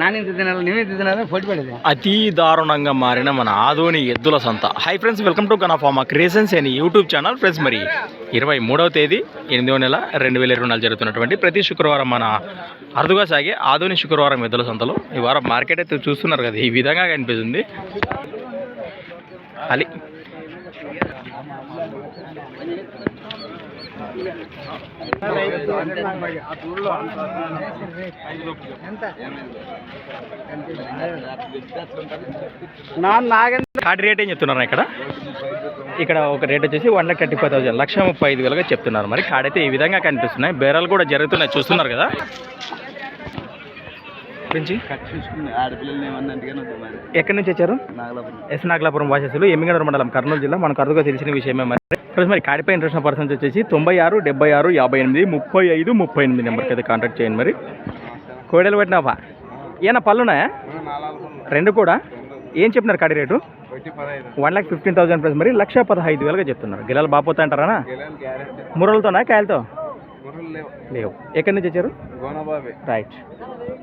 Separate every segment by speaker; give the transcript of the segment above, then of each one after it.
Speaker 1: ನಾನು ಇಂತ ತಿನ್ನಲ್ಲ ನೀವೇ ತಿನ್ನಲ್ಲ ಫೋಟೋ ಪಡೆದೆ
Speaker 2: అతి దారుణంగా మారిన మన ఆదోని ఎద్దుల సంత హై ఫ్రెండ్స్ వెల్కమ్ టు గనాఫామా క్రియేషన్స్ అని యూట్యూబ్ ఛానల్ ఫ్రెండ్స్ మరి ఇరవై మూడవ తేదీ ఎనిమిదవ నెల రెండు వేల ఇరవై నాలుగు జరుగుతున్నటువంటి ప్రతి శుక్రవారం మన అరుదుగా సాగే ఆదోని శుక్రవారం ఎద్దుల సంతలో ఈ వారం మార్కెట్ అయితే చూస్తున్నారు కదా ఈ విధంగా కనిపిస్తుంది అలి. థర్డ్ రేట్ ఏం చెప్తున్నారు ఇక్కడ? ఇక్కడ ఒక రేట్ వచ్చేసి one lakh thirty five thousand లక్ష ముప్పై ఐదు వేలుగా చెప్తున్నారు. మరి కాడైతే ఈ విధంగా కనిపిస్తున్నాయి. బేరాలు కూడా జరుగుతున్నాయి. చూస్తున్నారు కదా?
Speaker 1: మరి.
Speaker 2: ఎక్కడి నుంచి వచ్చారు? ఎస్ నాగలాపురం వాసస్సులు ఎమ్మిగనూరు మండలం కర్నూలు జిల్లా. మనకు అరుదుగా తెలిసిన విషయమే మరి ఫ్రెండ్స్ మరి కాడిపై ఇంట్రెస్ట్ పర్సన్స్ వచ్చేసి తొంభై ఆరు డెబ్బై ఆరు యాభై ఎనిమిది ముప్పై ఐదు ముప్పై ఎనిమిది నెంబర్కి అయితే కాంటాక్ట్ చేయండి మరి. కోడలు పెట్టినావా? ఏమన్నా పళ్ళున్నాయా రెండు కూడా? ఏం చెప్తున్నారు కాడి rate? One lakh fifteen thousand plus మరి లక్ష పదహైదు వేలుగా చెప్తున్నారు. గిలాలు బాపోతా అంటారా మురలతోనా కాయలతో? లేవు. ఎక్కడి నుంచి వచ్చారు? రైట్.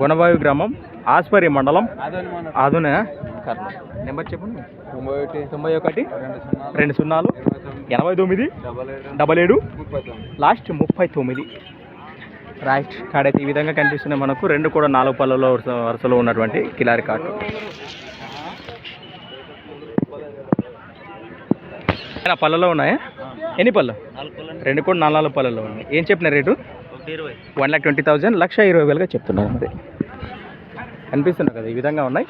Speaker 2: గుణబావి గ్రామం ఆస్పరి మండలం కర్నూలు. నెంబర్ చెప్పండి
Speaker 1: తొంభై ఒకటి. రెండు సున్నా.
Speaker 2: రెండు సున్నాలు. ఎనభై తొమ్మిది.
Speaker 1: డబల్ ఏడు.
Speaker 2: లాస్ట్ ముప్పై తొమ్మిది. రైట్ కాడైతే ఈ విధంగా కనిపిస్తున్నాయి మనకు. రెండు కూడా నాలుగు పళ్ళలో వరుస వరుసలో ఉన్నటువంటి కిలారి కార్డు ఏనా పళ్ళలో ఉన్నాయా? ఎన్ని పళ్ళు? రెండు కూడా నాలుగు నాలుగు పళ్ళలో ఉన్నాయి. ఏం చెప్పిన
Speaker 1: rate?
Speaker 2: One lakh twenty thousand లక్ష ఇరవై వేలుగా చెప్తున్నారు మరి. కనిపిస్తున్నాయి కదా ఈ విధంగా ఉన్నాయి.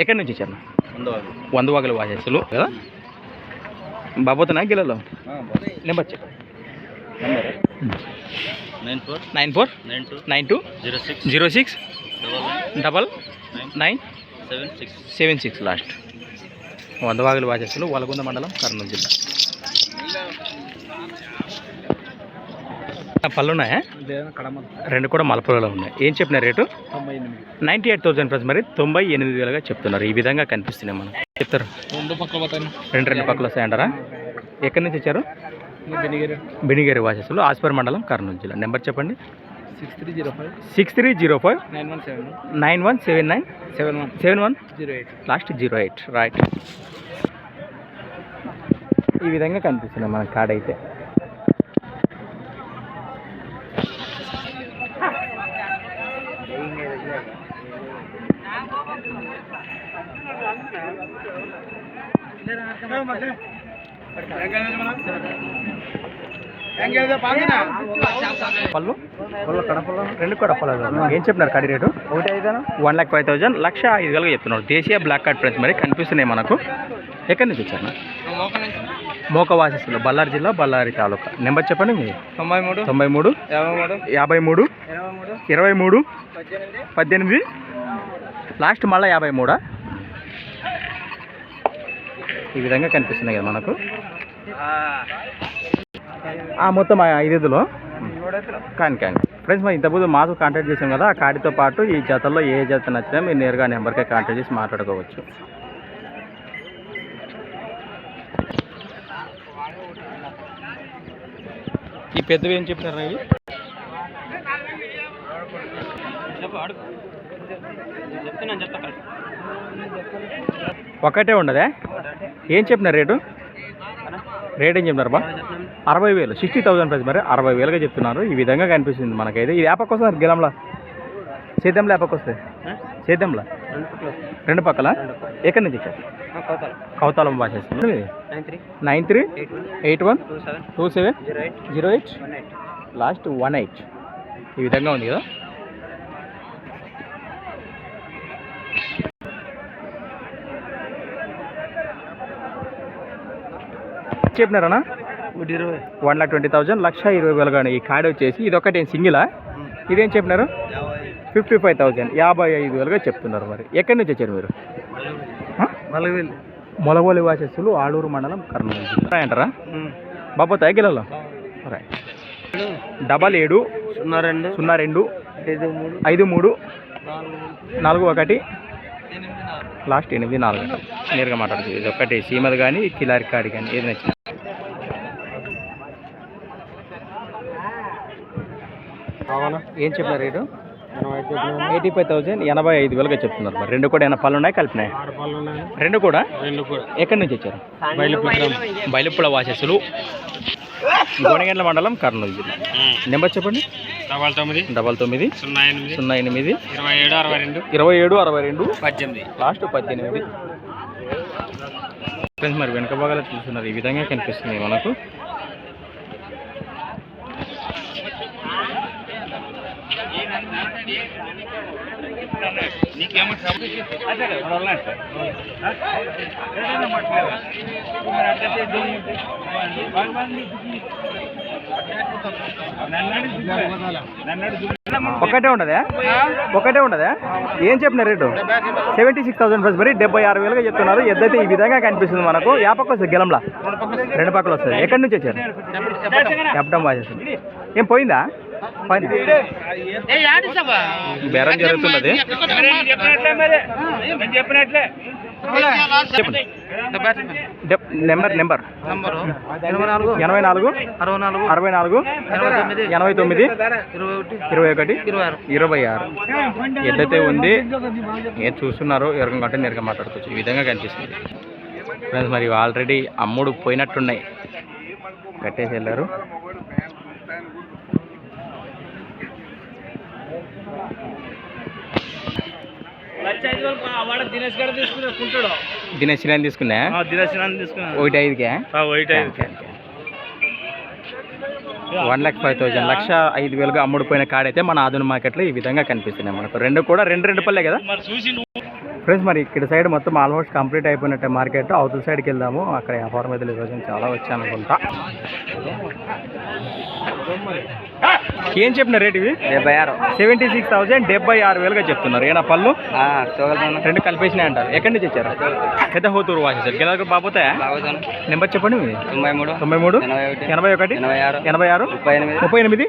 Speaker 2: ఎక్కడి నుంచి వచ్చారు? వంద వాగల వాసేసులు కదా? బాబోతున్నా గిలలో నెంబర్ చెప్పండి
Speaker 1: nine four?
Speaker 2: Nine four?
Speaker 1: Nine two?
Speaker 2: Nine two?
Speaker 1: Zero six?
Speaker 2: Zero six?
Speaker 1: Double
Speaker 2: double nine?
Speaker 1: Seven six.
Speaker 2: Seven six last. వంద వాగులు వాచేస్తులు వలగుంద మండలం కర్నూలు జిల్లా. పళ్ళు ఉన్నాయా రెండు కూడా మలపులలో ఉన్నాయి. ఏం చెప్పిన
Speaker 1: rate?
Speaker 2: Ninety eight thousand plus మరి తొంభై ఎనిమిది వేలుగా చెప్తున్నారు. ఈ విధంగా కనిపిస్తున్నాయి మనం చెప్తారు.
Speaker 1: రెండు
Speaker 2: రెండు రెండు పక్కల వస్తాయంటారా ఎక్కడి నుంచి వచ్చారు?
Speaker 1: బెనిగిరి.
Speaker 2: బినిగేరి వాచెస్లో ఆస్పర్ మండలం కర్నూలు జిల్లా. నెంబర్ చెప్పండి.
Speaker 1: Six three zero five
Speaker 2: six three zero five
Speaker 1: nine one seven
Speaker 2: nine one seven nine
Speaker 1: seven one
Speaker 2: seven one
Speaker 1: zero eight
Speaker 2: last zero eight right ఈ విధంగా కనిపిస్తున్నాయి మన కార్డ్ అయితే పళ్ళు రెండు కూడా పళ్ళు ఏం చెప్పినారు కడి రేటు?
Speaker 1: ఒకటి ఐదు
Speaker 2: వన్ లాక్ ఫైవ్ థౌసండ్ లక్ష ఐదు వేలుగా చెప్తున్నారు. దేశీయ బ్లాక్ కార్డ్ ఫ్రెండ్స్ మరి కనిపిస్తున్నాయి మనకు. ఎక్కడి నుంచి వచ్చారు? మోకవాసిస్తులు బళ్ళారి జిల్లా బళ్ళారి తాలూకా. నెంబర్ చెప్పండి మీ.
Speaker 1: తొంభై మూడు.
Speaker 2: తొంభై మూడు.
Speaker 1: యాభై మూడు. ఇరవై మూడు. పద్దెనిమిది.
Speaker 2: పద్దెనిమిది. లాస్ట్ మళ్ళీ యాభై మూడా? ఈ విధంగా కనిపిస్తున్నాయి కదా మనకు. ఆ, మొత్తం ఆ ఐదులో కానీ కానీ. ఫ్రెండ్స్ మరి ఇంతకుముందు మాకు కాంటాక్ట్ చేసాం కదా ఆ కార్డుతో పాటు ఈ జతల్లో ఏ జత నచ్చినా మీరు నేరుగా నెంబర్కే కాంటాక్ట్ చేసి మాట్లాడుకోవచ్చు. ఈ పెద్దవి ఏం చెప్పినారు ఇవి? ఒకటే ఉండదే? ఏం చెప్పినారు రేటు? రేట్ ఏం చెప్తున్నారు బా? అరవై వేలు సిక్స్టీ థౌసండ్ ప్రైస్ మరి అరవై వేలుగా చెప్తున్నారు. ఈ విధంగా కనిపిస్తుంది మనకైతే. ఇది యాపక్ వస్తుంది గిలంలో? సేద్యంలో యాపక్ వస్తుంది సేద్యంలో? రెండు పక్కల ఎక్కడి నుంచి ఇచ్చారు కౌతాలం. భాష.
Speaker 1: Nine three.
Speaker 2: Nine three?
Speaker 1: Eight one.
Speaker 2: Two seven.
Speaker 1: Zero eight.
Speaker 2: Last one eight. ఈ విధంగా ఉంది కదా? చెప్పినారనా?
Speaker 1: ఒకటి ఇరవై.
Speaker 2: వన్ లాక్ ట్వంటీ థౌజండ్ లక్ష ఇరవై వేలు కానీ ఈ కార్డ్ వచ్చేసి ఇది ఒకటి సింగిలా ఇదేం చెప్పినారు? ఫిఫ్టీ ఫైవ్ థౌజండ్ యాభై ఐదు వేలుగా చెప్తున్నారు మరి. ఎక్కడి నుంచి వచ్చారు మీరు? మొలగోలి వాసస్సులు ఆడూరు మండలం కర్నూలు జిల్లా. అంటారా బాబు తగ్గిలలో డబల్ ఏడు
Speaker 1: సున్నా రెండు
Speaker 2: సున్నా రెండు
Speaker 1: ఐదు మూడు
Speaker 2: ఐదు మూడు
Speaker 1: నాలుగు
Speaker 2: ఒకటి లాస్ట్ ఎనిమిది నాలుగు నేరుగా మాట్లాడుతుంది ఇది ఒకటి సీమది కానీ కిలారి కాడి కానీ ఏది నచ్చింది ఏం చెప్పారు రేటు? ఎయిటీ ఫైవ్ థౌసండ్ ఎనభై ఐదు వేలుగా చెప్తున్నారు. మరి రెండు కూడా ఏమైనా పళ్ళు ఉన్నాయి కలిపినాయి రెండు కూడా? ఎక్కడి నుంచి వచ్చారు? బయలుపుల వాసస్సులు గోనగండ్ల మండలం కర్నూలు జిల్లా. నెంబర్ చెప్పండి.
Speaker 1: డబల్ తొమ్మిది.
Speaker 2: డబల్ తొమ్మిది.
Speaker 1: సున్నా ఎనిమిది.
Speaker 2: సున్నా ఎనిమిది.
Speaker 1: ఇరవై ఏడు అరవై రెండు.
Speaker 2: ఇరవై ఏడు అరవై రెండు.
Speaker 1: పద్దెనిమిది.
Speaker 2: లాస్ట్ పద్దెనిమిది. ఫ్రెండ్స్ మరి వెనక భాగాలు చూస్తున్నారు. ఈ విధంగా కనిపిస్తుంది మనకు. ఒకటే ఉండదా? ఒకటే ఉండదా? ఏం చెప్పిన rate? Seventy six thousand plus మరి డెబ్బై ఆరు వేలుగా చెప్తున్నారు. ఎద్దైతే ఈ విధంగా కనిపిస్తుంది మనకు. యా పక్క వస్తుంది గెలంలా. రెండు పక్కలు వస్తుంది ఎక్కడి నుంచి వచ్చారు? చెప్పడం వాసేస్తుంది ఏం పోయిందా? పోయిందా? బేరం జరుగుతున్నది.
Speaker 1: చెప్పినట్లే
Speaker 2: నెంబర్ నెంబర్ ఎనభై నాలుగు
Speaker 1: అరవై నాలుగు ఎనభై తొమ్మిది ఇరవై ఒకటి
Speaker 2: ఇరవై
Speaker 1: ఆరు.
Speaker 2: ఎద్దైతే ఉంది ఏం చూస్తున్నారో ఎరగం కంటే నేరుగా మాట్లాడుకోవచ్చు. ఈ విధంగా కనిపిస్తుంది. ఫ్రెండ్స్ మరి ఆల్రెడీ అమ్ముడు పోయినట్టున్నాయి. కట్టేసి వెళ్ళారు.
Speaker 1: దినేష్ గారు తీసుకున్నాడు
Speaker 2: దినేష్ తీసుకున్నా?
Speaker 1: దినేష్ తీసుకున్నాడు
Speaker 2: ఒకటి ఐదుకే? వన్ ల్యాక్ ఫైవ్ థౌసండ్ లక్ష ఐదు వేలుగా అమ్ముడుపోయిన కాడైతే మన ఆధున మార్కెట్లో ఈ విధంగా కనిపిస్తున్నాయి మనకు. రెండు కూడా రెండు రెండు పల్లె కదా? ఫ్రెండ్స్ మరి ఇక్కడ సైడ్ మొత్తం ఆల్మోస్ట్ కంప్లీట్ అయిపోయినట్టే మార్కెట్. అవతల సైడ్కి వెళ్దాము. అక్కడ వ్యాపారం అయితే ఈరోజు చాలా వచ్చాను అనుకుంటా. ఏం చెప్పిన రేట్ ఇవి?
Speaker 1: డెబ్బై ఆరు.
Speaker 2: సెవెంటీ సిక్స్ థౌసండ్ డెబ్బై ఆరు వేలుగా చెప్తున్నారు. ఏనా పళ్ళు? రెండు. కలిపేసినాయి అంటారు. ఎక్కడి నుంచి వచ్చారు పెద్ద హోతూరు వాసి సార్. గెలవకు బాబోతాయా నెంబర్ చెప్పండి
Speaker 1: తొంభై మూడు.
Speaker 2: తొంభై మూడు.
Speaker 1: ఎనభై ఒకటి.
Speaker 2: ఎనభై
Speaker 1: ఆరు.
Speaker 2: ఎనభై ఆరు.
Speaker 1: ముప్పై ఎనిమిది.
Speaker 2: ముప్పై ఎనిమిది.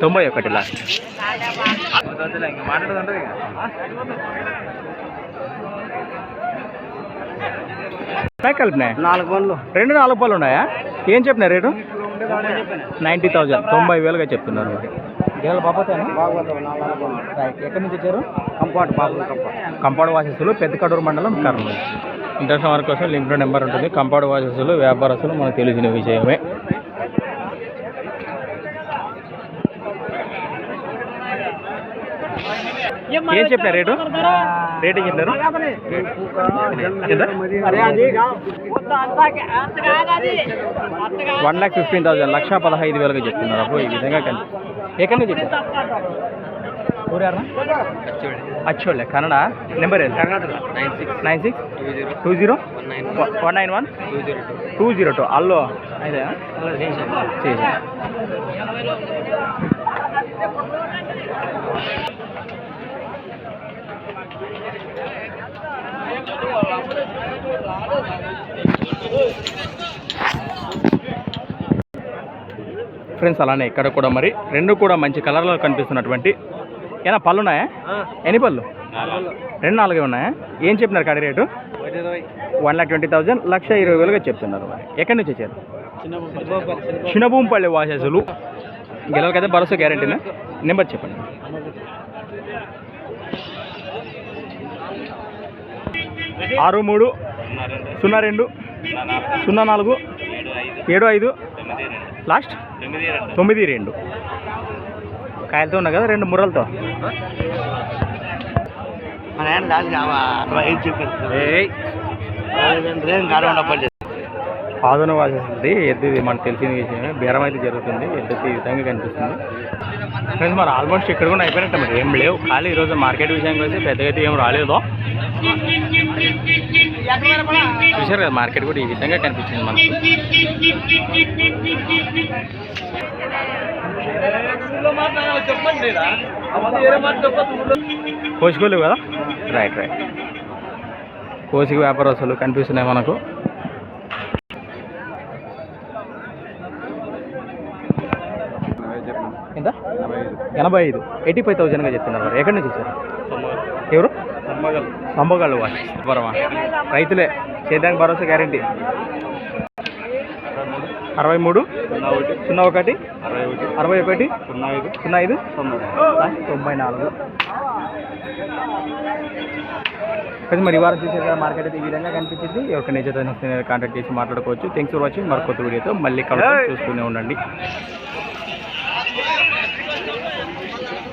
Speaker 1: తొంభై ఒకటి.
Speaker 2: లాస్ట్. కలిపినాయి?
Speaker 1: నాలుగు పనులు
Speaker 2: రెండు నాలుగు పళ్ళు ఉన్నాయా? ఏం చెప్పిన రేటు? Ninety thousand. తొంభై వేలుగా చెప్తున్నారు. బాబోతాను రైట్. ఎక్కడి నుంచి వచ్చారు?
Speaker 1: కంపార్ట్ బాబు కంపార్ట్.
Speaker 2: కంపౌండ్ వాసస్సులు పెద్ద కడూరు మండలం కర్నూలు. ఇంటర్నేషనల్ కోసం లింక్ నెంబర్ ఉంటుంది. కంపౌండ్ వాసస్సులు వ్యాపారస్తులు మనకు తెలిసిన విషయమే. ఏం చెప్పిన రేటు? రేట్ ఏం ఎంత? వన్ ల్యాక్ ఫిఫ్టీన్ థౌసండ్ లక్ష పదహైదు వేలుగా చెప్తున్నారు అప్పుడు ఈ విధంగా కలిపి ఎక్కడి నుంచి ఊరారా అచ్చోళ్ళే కన్నడ? నెంబర్ ఏంటి
Speaker 1: Karnataka
Speaker 2: nine six?
Speaker 1: Nine six
Speaker 2: two zero?
Speaker 1: One nine
Speaker 2: one? Nine one
Speaker 1: two zero two.
Speaker 2: Two zero two అల్లో? అయితే చేసి ఫ్రెండ్స్ అలానే ఇక్కడ కూడా మరి రెండు కూడా మంచి కలర్లో కనిపిస్తున్నటువంటి ఏనా పళ్ళు ఉన్నాయా ఎన్ని పళ్ళు? రెండు నాలుగే ఉన్నాయా? ఏం చెప్పినారు కడి rate? One lakh twenty thousand లక్ష ఇరవై వేలుగా చెప్తున్నారు మరి. ఎక్కడి నుంచి వచ్చారు? చిన్నభూంపల్లి వాసెసులు. గెలవకైతే భరోసా గ్యారంటీనా? నెంబర్ చెప్పండి. ఆరు మూడు సున్నా రెండు సున్నా నాలుగు ఏడు ఐదు లాస్ట్ తొమ్మిది రెండు కాయలతో ఉన్నాయి కదా రెండు ముర్రలతో. ఆదోన వాసేస్తుంది ఎద్దు మనకు తెలిసిన విషయమే. బేరం అయితే జరుగుతుంది ఎద్దు ఈ విధంగా కనిపిస్తుంది. ఫ్రెండ్స్ మరి ఆల్మోస్ట్ ఇక్కడ కూడా అయిపోయినట్టు మరి ఏం లేవు. ఖాళీ ఈరోజు మార్కెట్ విషయానికి వస్తే పెద్దగా అయితే ఏం రాలేదు. చూశారు కదా మార్కెట్ కూడా ఈ విధంగా కనిపించింది మనకు. కోసుకోలేవు కదా? రైట్ రైట్ కోసిక వ్యాపారస్తులు కనిపిస్తున్నాయి మనకు. ఎంత? ఎనభై ఐదు. ఎయిటీ ఫైవ్ థౌజండ్గా చెప్తున్నారు ఎక్కడి నుంచి వచ్చారు? సంబగాళ్ళు వ్యాపారమా రైతులే చేయడానికి భరోసా గ్యారంటీ. అరవై మూడు
Speaker 1: సున్నా ఒకటి
Speaker 2: సున్నా ఒకటి
Speaker 1: అరవై ఒకటి
Speaker 2: అరవై ఒకటి
Speaker 1: సున్నా ఐదు
Speaker 2: సున్నా ఐదు తొంభై నాలుగు. అయితే మరి వారం చూసే కదా మార్కెట్ అయితే ఈ విధంగా కనిపించింది. ఎవరికి నేచర్ కాంటాక్ట్ చేసి మాట్లాడుకోవచ్చు. థ్యాంక్స్ ఫర్ వాచింగ్ మరొక కొత్త వీడియోతో మళ్ళీ కలుద్దాం. చూస్తూనే ఉండండి.